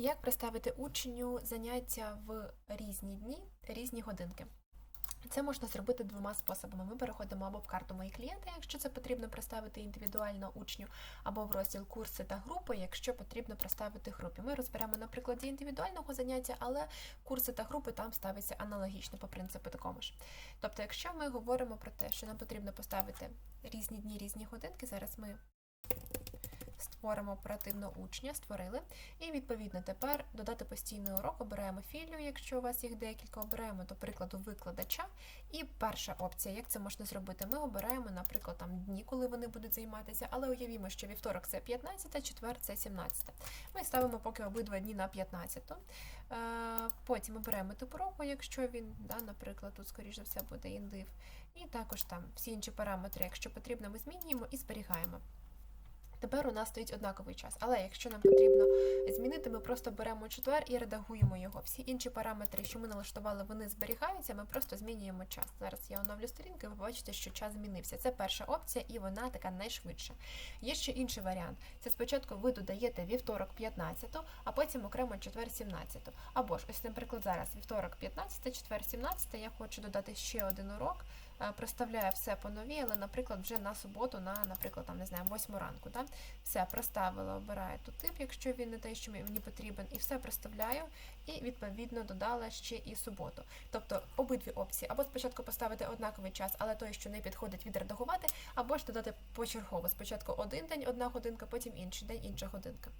Як представити учню заняття в різні дні, різні годинки? Це можна зробити двома способами. Ми переходимо або в карту мої клієнти, якщо це потрібно представити індивідуально учню, або в розділ курси та групи, якщо потрібно представити групі. Ми розберемо на прикладі індивідуального заняття, але курси та групи там ставиться аналогічно по принципу такому ж. Тобто, якщо ми говоримо про те, що нам потрібно поставити різні дні, різні годинки, зараз ми створимо оперативно учня, створили. І відповідно тепер додати постійний урок, обираємо філію, якщо у вас їх декілька, обираємо, до прикладу, викладача. І перша опція, як це можна зробити, ми обираємо, наприклад, там дні, коли вони будуть займатися, але уявімо, що вівторок це 15, четвер це 17. Ми ставимо поки обидва дні на 15. Е, Потім обираємо тип уроку, якщо він, да, наприклад, тут, скоріш за все, буде індив. І також там всі інші параметри, якщо потрібно, ми змінюємо і зберігаємо. Тепер у нас стоїть однаковий час, але якщо нам потрібно змінити, ми просто беремо четвер і редагуємо його. Всі інші параметри, що ми налаштували, вони зберігаються, ми просто змінюємо час. Зараз я оновлю сторінку, і ви побачите, що час змінився. Це перша опція, і вона така найшвидша. Є ще інший варіант. Це спочатку ви додаєте вівторок 15, а потім окремо четвер 17. Або ж, ось, наприклад, зараз вівторок 15, четвер 17, я хочу додати ще один урок. Е, Проставляю все по новій, але, наприклад, вже на суботу, на, наприклад, там, не знаю, 8 ранку. Да? Все, проставила, обираю тут тип, якщо він не той, що мені потрібен, і все проставляю, і відповідно додала ще і суботу. Тобто обидві опції, або спочатку поставити однаковий час, але той, що не підходить, відредагувати, або ж додати почергово. Спочатку один день, одна годинка, потім інший день, інша годинка.